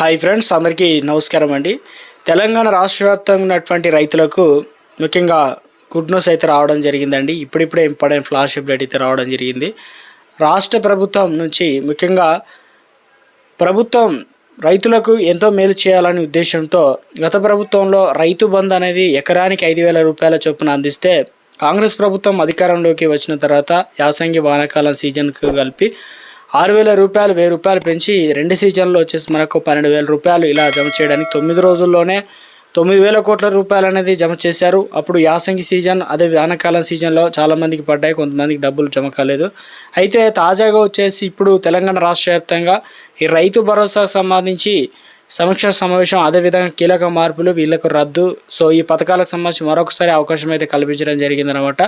Hi friends అందరికీ నమస్కారం అండి. తెలంగాణ రాష్ట్ర వ్యాప్తంగా ఉన్నటువంటి రైతులకు ముఖ్యంగా గుడ్ న్యూస్ అయితే రావడం జరిగిందండి. ఇప్పుడిప్పుడే ఇంపార్టెంట్ ఫ్లాష్ అప్డేట్ అయితే రావడం జరిగింది. రాష్ట్ర ప్రభుత్వం నుంచి ముఖ్యంగా ప్రభుత్వం రైతులకు ఎంతో మేలు చేయాలనే ఉద్దేశంతో గత ప్రభుత్వంలో రైతు బంద్ అనేది ఎకరానికి ఐదు వేల రూపాయల చొప్పున అందిస్తే కాంగ్రెస్ ప్రభుత్వం అధికారంలోకి వచ్చిన తర్వాత యాసంగి వానాకాలం సీజన్కు కలిపి ఆరు వేల రూపాయలు వెయ్యి రూపాయలు పెంచి రెండు సీజన్లో వచ్చేసి మనకు పన్నెండు వేల రూపాయలు ఇలా జమ చేయడానికి తొమ్మిది రోజుల్లోనే తొమ్మిది వేల కోట్ల రూపాయలు అనేది జమ చేశారు. అప్పుడు యాసంగి సీజన్ అదే వానకాలం సీజన్లో చాలామందికి పడ్డాయి కొంతమందికి డబ్బులు జమ కాలేదు. అయితే తాజాగా వచ్చేసి ఇప్పుడు తెలంగాణ రాష్ట్ర వ్యాప్తంగా ఈ రైతు భరోసాకు సంబంధించి సమీక్ష సమావేశం అదేవిధంగా కీలక మార్పులు వీళ్ళకు రద్దు. సో ఈ పథకాలకు సంబంధించి మరొకసారి అవకాశం అయితే కల్పించడం జరిగిందనమాట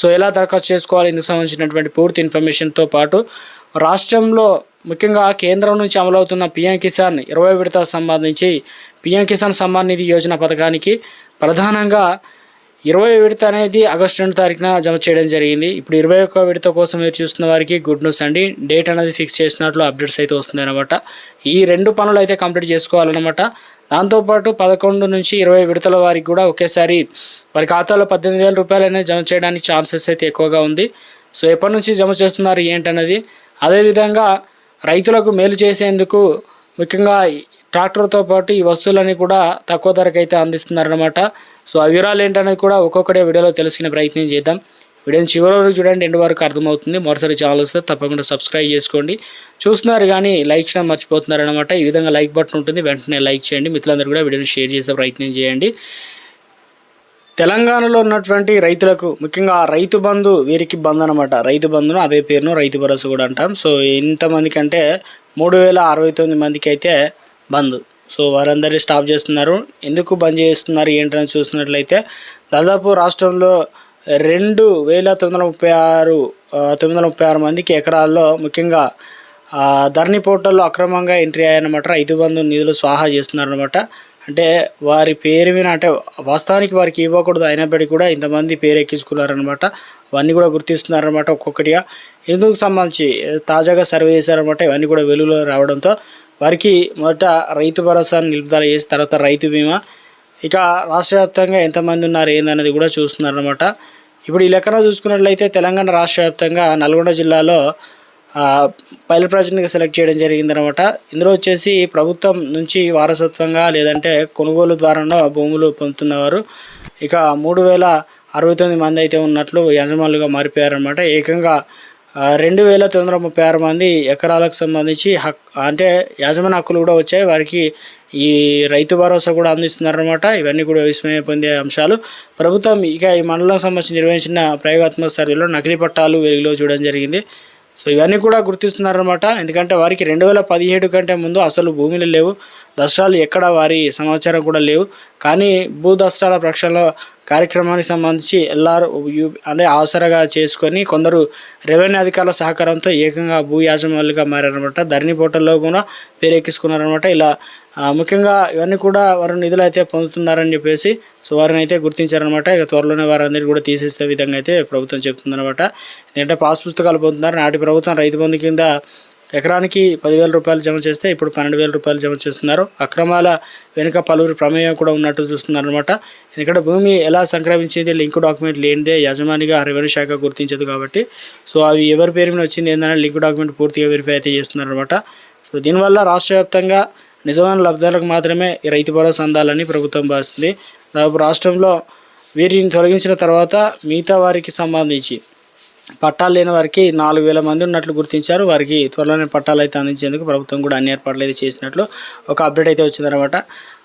సో ఎలా దరఖాస్తు చేసుకోవాలి? ఇందుకు సంబంధించినటువంటి పూర్తి ఇన్ఫర్మేషన్తో పాటు రాష్ట్రంలో ముఖ్యంగా కేంద్రం నుంచి అమలవుతున్న పిఎం కిసాన్ ఇరవై విడత సంబంధించి పిఎం కిసాన్ సమ్మాన్ నిధి యోజన పథకానికి ప్రధానంగా ఇరవై విడత అనేది ఆగస్టు రెండు తారీఖున జమ చేయడం జరిగింది. ఇప్పుడు ఇరవై ఒక్క విడత కోసం మీరు చూస్తున్న వారికి గుడ్ న్యూస్ అండి. డేట్ అనేది ఫిక్స్ చేసినట్లు అప్డేట్స్ అయితే వస్తుంది అనమాట ఈ రెండు పనులు అయితే కంప్లీట్ చేసుకోవాలన్నమాట. దాంతోపాటు పదకొండు నుంచి ఇరవై విడతల వారికి కూడా ఒకేసారి వారి ఖాతాలో పద్దెనిమిది వేల రూపాయలు అనేది జమ చేయడానికి ఛాన్సెస్ అయితే ఎక్కువగా ఉంది. సో ఎప్పటి నుంచి జమ చేస్తున్నారు ఏంటన్నది అదేవిధంగా రైతులకు మేలు చేసేందుకు ముఖ్యంగా ట్రాక్టర్తో పాటు ఈ వస్తువులని కూడా తక్కువ ధరకు అయితే అందిస్తున్నారనమాట సో ఆ వివరాలు ఏంటనేది కూడా ఒక్కొక్కటే వీడియోలో తెలుసుకునే ప్రయత్నం చేద్దాం. వీడియోని చివరి వరకు చూడండి ఎండు వరకు అర్థమవుతుంది. మరోసారి ఛానల్ వస్తే తప్పకుండా సబ్స్క్రైబ్ చేసుకోండి. చూస్తున్నారు కానీ లైక్ చేయడం మర్చిపోతున్నారు అనమాట ఈ విధంగా లైక్ బటన్ ఉంటుంది వెంటనే లైక్ చేయండి. మిత్రులందరూ కూడా వీడియోని షేర్ చేసే ప్రయత్నం చేయండి. తెలంగాణలో ఉన్నటువంటి రైతులకు ముఖ్యంగా రైతు బంధు వీరికి బంద్ అనమాట రైతు బంధును అదే పేరును రైతు భరోసా కూడా అంటాం. సో ఎంతమందికి అంటే మూడు వేల అరవై తొమ్మిది మందికి అయితే బంద్ సో వారందరినీ స్టాప్ చేస్తున్నారు. ఎందుకు బంద్ చేస్తున్నారు? ఏంటని చూసినట్లయితే దాదాపు రాష్ట్రంలో రెండు వేల తొమ్మిది వందల ముప్పై ఆరు తొమ్మిది వందల ముప్పై ఆరు మందికి ఎకరాల్లో ముఖ్యంగా ధరణి పోర్టల్లో అక్రమంగా ఎంట్రీ అయ్యాయన్నమాట. రైతు బంధు నిధులు స్వాహా చేస్తున్నారనమాట అంటే వారి పేరు మీద అంటే వాస్తవానికి వారికి ఇవ్వకూడదు. అయినప్పటికీ కూడా ఇంతమంది పేరు ఎక్కించుకున్నారనమాట అవన్నీ కూడా గుర్తిస్తున్నారనమాట ఒక్కొక్కటిగా. ఎందుకు సంబంధించి తాజాగా సర్వే చేశారనమాట ఇవన్నీ కూడా వెలుగులో రావడంతో వారికి మొదట రైతు భరోసాను నిలుపుదల చేసి తర్వాత రైతు బీమా. ఇక రాష్ట్ర వ్యాప్తంగా ఎంతమంది ఉన్నారు ఏందనేది కూడా చూస్తున్నారనమాట ఇప్పుడు ఈ లెక్కన చూసుకున్నట్లయితే తెలంగాణ రాష్ట్ర వ్యాప్తంగా నల్గొండ జిల్లాలో ఆ, పైలట్ సెలెక్ట్ చేయడం జరిగిందనమాట ఇందులో వచ్చేసి ప్రభుత్వం నుంచి వారసత్వంగా లేదంటే కొనుగోలు ద్వారానో భూములు పొందుతున్నవారు ఇక మూడు వేల అరవై తొమ్మిది మంది అయితే ఉన్నట్లు యజమానులుగా మారిపోయారనమాట ఏకంగా రెండు వేల తొమ్మిది వందల ముప్పై ఆరు మంది ఎకరాలకు సంబంధించి హక్ అంటే యాజమాన్య హక్కులు కూడా వచ్చాయి. వారికి ఈ రైతు భరోసా కూడా అందిస్తున్నారనమాట ఇవన్నీ కూడా విస్మయం పొందే అంశాలు. ప్రభుత్వం ఇక ఈ మండలం సంబంధించి నిర్వహించిన ప్రయోగాత్మక సర్వేలో నకిలీ పట్టాలు వెలుగులో చూడడం జరిగింది. సో ఇవన్నీ కూడా గుర్తిస్తున్నారనమాట ఎందుకంటే వారికి రెండు వేల పదిహేడు కంటే ముందు అసలు భూమిలో లేవు. దసరాలు ఎక్కడ వారి సమాచారం కూడా లేవు. కానీ భూ దసరాల ప్రక్షాళన కార్యక్రమానికి సంబంధించి ఎల్ఆర్ అంటే ఆసరగా చేసుకొని కొందరు రెవెన్యూ అధికారుల సహకారంతో ఏకంగా భూ యాజమాన్యులుగా మారారనమాట ధరణి పోర్టల్లో కూడా పేరెక్కించుకున్నారనమాట ఇలా ముఖ్యంగా ఇవన్నీ కూడా వారు నిధులు అయితే పొందుతున్నారని చెప్పేసి సో వారిని అయితే గుర్తించారనమాట ఇక త్వరలోనే వారందరినీ కూడా తీసేసే విధంగా అయితే ప్రభుత్వం చెప్తుందనమాట ఎందుకంటే పాస్ పుస్తకాలు పొందుతున్నారు. నాటి ప్రభుత్వం రైతు బంధు కింద ఎకరానికి పదివేల రూపాయలు జమ చేస్తే ఇప్పుడు పన్నెండు వేల రూపాయలు జమ చేస్తున్నారు. అక్రమాల వెనుక పలువురు ప్రమేయం కూడా ఉన్నట్టు చూస్తున్నారు అనమాట ఎందుకంటే భూమి ఎలా సంక్రమించింది లింక్ డాక్యుమెంట్ లేనిదే యజమానిగా రెవెన్యూ శాఖ గుర్తించదు కాబట్టి. సో అవి ఎవరి పేరు మీద వచ్చింది ఏంటంటే లింక్ డాక్యుమెంట్ పూర్తిగా వెరిఫై అయితే చేస్తున్నారు అనమాట సో దీనివల్ల రాష్ట్ర వ్యాప్తంగా నిజమైన లబ్ధాలకు మాత్రమే రైతు భరోసా అందాలని ప్రభుత్వం భావిస్తుంది. దాదాపు రాష్ట్రంలో వీరిని తొలగించిన తర్వాత మిగతా వారికి సంబంధించి పట్టాలు లేని వారికి నాలుగు వేల మంది ఉన్నట్లు గుర్తించారు. వారికి త్వరలోనే పట్టాలు అయితే అందించేందుకు ప్రభుత్వం కూడా అన్ని ఏర్పాట్లు అయితే చేసినట్లు ఒక అప్డేట్ అయితే వచ్చిందనమాట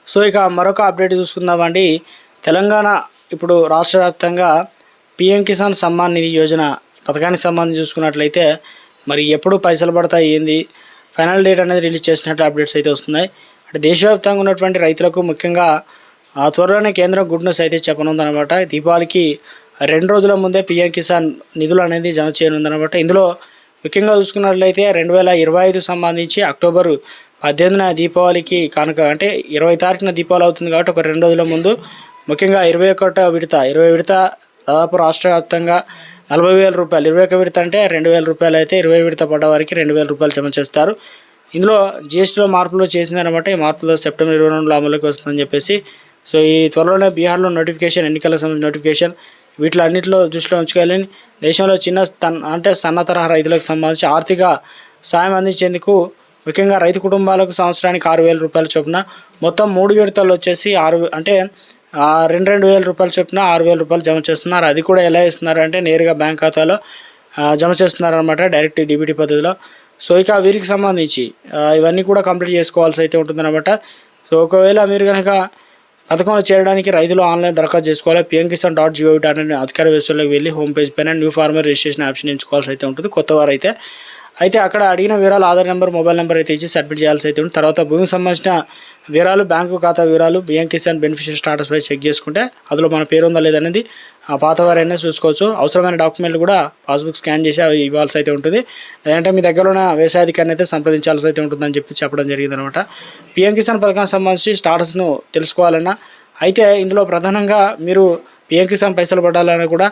సో ఇక మరొక అప్డేట్ చూసుకుందామండి తెలంగాణ ఇప్పుడు రాష్ట్ర వ్యాప్తంగా పిఎం కిసాన్ సమ్మాన్ నిధి యోజన పథకానికి సంబంధించి చూసుకున్నట్లయితే మరి ఎప్పుడు పైసలు పడతాయి ఏంది? ఫైనల్ డేట్ అనేది రిలీజ్ చేసినట్లు అప్డేట్స్ అయితే వస్తున్నాయి. అంటే దేశవ్యాప్తంగా ఉన్నటువంటి రైతులకు ముఖ్యంగా ఆ త్వరలోనే కేంద్రం గుడ్ న్యూస్ అయితే చెప్పనుందనమాట దీపావళికి రెండు రోజుల ముందే పిఎం కిసాన్ నిధులు అనేది జమ చేయనుందనమాట ఇందులో ముఖ్యంగా చూసుకున్నట్లయితే రెండు వేల ఇరవై ఐదు సంబంధించి అక్టోబర్ పద్దెనిమిదిన దీపావళికి కనుక అంటే ఇరవై తారీఖున దీపావళి అవుతుంది కాబట్టి ఒక రెండు రోజుల ముందు. ముఖ్యంగా ఇరవై ఒకటో విడత ఇరవై విడత దాదాపు రాష్ట్ర వ్యాప్తంగా నలభై వేల రూపాయలు. ఇరవై ఒక విడత అంటే రెండు వేల రూపాయలు అయితే ఇరవై విడత పడ్డ వారికి రెండు వేల రూపాయలు జమ చేస్తారు. ఇందులో జిఎస్టీలో మార్పులు చేసిందనమాట ఈ మార్పులు సెప్టెంబర్ ఇరవై రెండులో అమలుకి వస్తుందని చెప్పేసి. సో ఈ త్వరలోనే బీహార్లో నోటిఫికేషన్ ఎన్నికల సంబంధించిన నోటిఫికేషన్. వీటిలో అన్నింటిలో దృష్టిలో ఉంచుకోవాలని దేశంలో చిన్న అంటే సన్న తరహా రైతులకు సంబంధించి ఆర్థిక సాయం అందించేందుకు ముఖ్యంగా రైతు కుటుంబాలకు సంవత్సరానికి ఆరు వేల రూపాయల చొప్పున మొత్తం మూడు విడతలు వచ్చేసి ఆరు అంటే రెండు రెండు వేల రూపాయలు చొప్పున ఆరు వేల రూపాయలు జమ చేస్తున్నారు. అది కూడా ఎలా ఇస్తున్నారు అంటే నేరుగా బ్యాంక్ ఖాతాలో జమ చేస్తున్నారనమాట డైరెక్ట్ డీబీటీ పద్ధతిలో. సో ఇక వీరికి సంబంధించి ఇవన్నీ కూడా కంప్లీట్ చేసుకోవాల్సి అయితే ఉంటుందన్నమాట. సో ఒకవేళ మీరు కనుక పథకంలో చేరడానికి రైతులు ఆన్లైన్ దరఖాస్తు చేసుకోవాలి PM Kisan dot G O V dot అధికార వెబ్సైట్లోకి వెళ్ళి హోమ్ పేజ్ పైన న్యూ ఫార్మర్ రిజిస్ట్రేషన్ ఆప్షన్ ఎంచుకోవాల్సి అయితే ఉంటుంది. కొత్త వారైతే అయితే అక్కడ అడిగిన వివరాలు ఆధార్ నెంబర్ మొబైల్ నెంబర్ అయితే ఇచ్చి సబ్మిట్ చేయాల్సి అయితే ఉంటుంది. తర్వాత భూమికి సంబంధించిన వివరాలు బ్యాంకు ఖాతా వివరాలు బిఎం కిసాన్ బెనిఫిషియల్ స్టాటస్ పై చెక్ చేసుకుంటే అందులో మన పేరు ఉందా లేదనేది ఆ పాత వారైనా చూసుకోవచ్చు. అవసరమైన డాక్యుమెంట్లు కూడా పాస్బుక్ స్కాన్ చేసి అవి ఇవ్వాల్సి అయితే ఉంటుంది. లేదంటే మీ దగ్గర ఉన్న వ్యవసాయాధికారిని అయితే సంప్రదించాల్సి అయితే ఉంటుందని చెప్పి చెప్పడం జరిగిందనమాట. పిఎం కిసాన్ పథకానికి సంబంధించి స్టాటస్ను తెలుసుకోవాలన్నా అయితే ఇందులో ప్రధానంగా మీరు పిఎం కిసాన్ పైసలు పడాలన్నా కూడా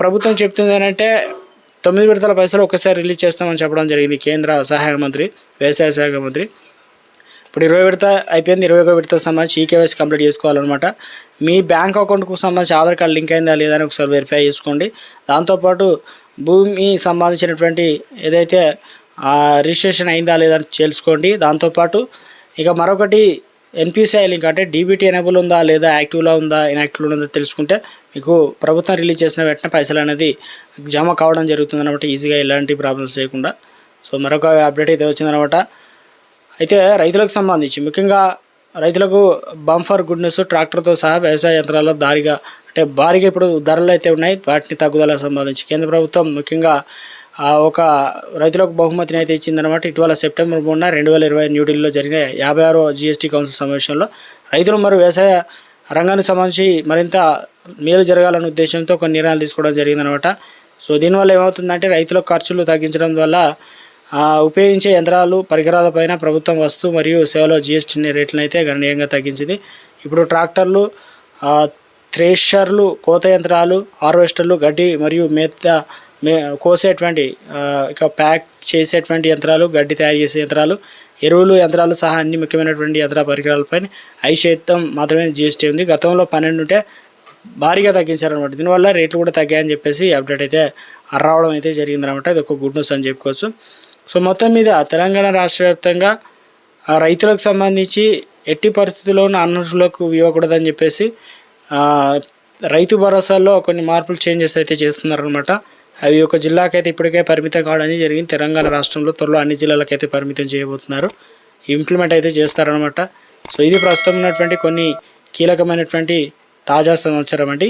ప్రభుత్వం చెప్తుంది ఏంటంటే తొమ్మిది విడతల పైసలు ఒకసారి రిలీజ్ చేస్తామని చెప్పడం జరిగింది కేంద్ర సహాయ మంత్రి వ్యవసాయ శాఖ మంత్రి. ఇప్పుడు ఇరవై విడత అయిపోయింది ఇరవై ఒక విడత సంబంధించి ఈకేవైసీ కంప్లీట్ చేసుకోవాలన్నమాట. మీ బ్యాంక్ అకౌంట్కు సంబంధించి ఆధార్ కార్డు లింక్ అయిందా లేదా అని ఒకసారి వెరిఫై చేసుకోండి. దాంతోపాటు భూమి సంబంధించినటువంటి ఏదైతే రిజిస్ట్రేషన్ అయిందా లేదా అని తెలుసుకోండి. దాంతోపాటు ఇక మరొకటి ఎన్పిసిఐ లింక్ అంటే డీబీటీ ఎనేబుల్ ఉందా లేదా యాక్టివ్లో ఉందా ఇన్యాక్టివ్లో ఉందా తెలుసుకుంటే మీకు ప్రభుత్వం రిలీజ్ చేసిన వెంటనే పైసలు అనేది జమ కావడం జరుగుతుంది అనమాట ఈజీగా ఎలాంటి ప్రాబ్లమ్స్ లేకుండా. సో మరొక అప్డేట్ అయితే వచ్చిందనమాట అయితే రైతులకు సంబంధించి ముఖ్యంగా రైతులకు బంఫర్ గుడ్ న్యూస్ ట్రాక్టర్తో సహా వ్యవసాయ యంత్రాల దారిగా అంటే భారీగా ఇప్పుడు ధరలు అయితే ఉన్నాయి. వాటిని తగ్గుదలకు సంబంధించి కేంద్ర ప్రభుత్వం ముఖ్యంగా ఒక రైతులకు బహుమతిని అయితే ఇచ్చిందనమాట ఇటీవల సెప్టెంబర్ మూడున రెండు వేల ఇరవై న్యూఢిల్లీలో జరిగిన యాభై ఆరో జీఎస్టీ కౌన్సిల్ సమావేశంలో రైతులు మరియు వ్యవసాయ రంగానికి సంబంధించి మరింత మేలు జరగాలనే ఉద్దేశంతో కొన్ని నిర్ణయాలు తీసుకోవడం జరిగిందనమాట సో దీనివల్ల ఏమవుతుందంటే రైతుల ఖర్చులు తగ్గించడం వల్ల ఉపయోగించే యంత్రాలు పరికరాలపైన ప్రభుత్వం వస్తు మరియు సేవలో జిఎస్టీ రేట్లను అయితే గణనీయంగా తగ్గించింది. ఇప్పుడు ట్రాక్టర్లు ఆ, థ్రెషర్లు కోత యంత్రాలు హార్వెస్టర్లు గడ్డి మరియు మేత మే కోసేటువంటి ఇక ప్యాక్ చేసేటువంటి యంత్రాలు గడ్డి తయారు చేసే యంత్రాలు ఎరువులు యంత్రాలు సహా అన్ని ముఖ్యమైనటువంటి యంత్ర పరికరాలపై ఐదు శాతం మాత్రమే జీఎస్టీ ఉంది. గతంలో పన్నెండు ఉంటే భారీగా తగ్గించారనమాట దీనివల్ల రేట్లు కూడా తగ్గాయని చెప్పేసి అప్డేట్ అయితే రావడం అయితే జరిగిందనమాట ఇది ఒక గుడ్ న్యూస్ అని చెప్పుకోవచ్చు. సో మొత్తం మీద తెలంగాణ రాష్ట్ర వ్యాప్తంగా రైతులకు సంబంధించి ఎట్టి పరిస్థితుల్లోనూ అన్నర్హులకు ఇవ్వకూడదని చెప్పేసి రైతు భరోసాలో కొన్ని మార్పులు చేంజెస్ అయితే చేస్తున్నారనమాట అవి ఒక జిల్లాకైతే ఇప్పటికే పరిమితం కావడం జరిగింది. తెలంగాణ రాష్ట్రంలో త్వరలో అన్ని జిల్లాలకైతే పరిమితం చేయబోతున్నారు. ఇంప్లిమెంట్ అయితే చేస్తారనమాట సో ఇది ప్రస్తుతం ఉన్నటువంటి కొన్ని కీలకమైనటువంటి తాజా సమాచారం అండి.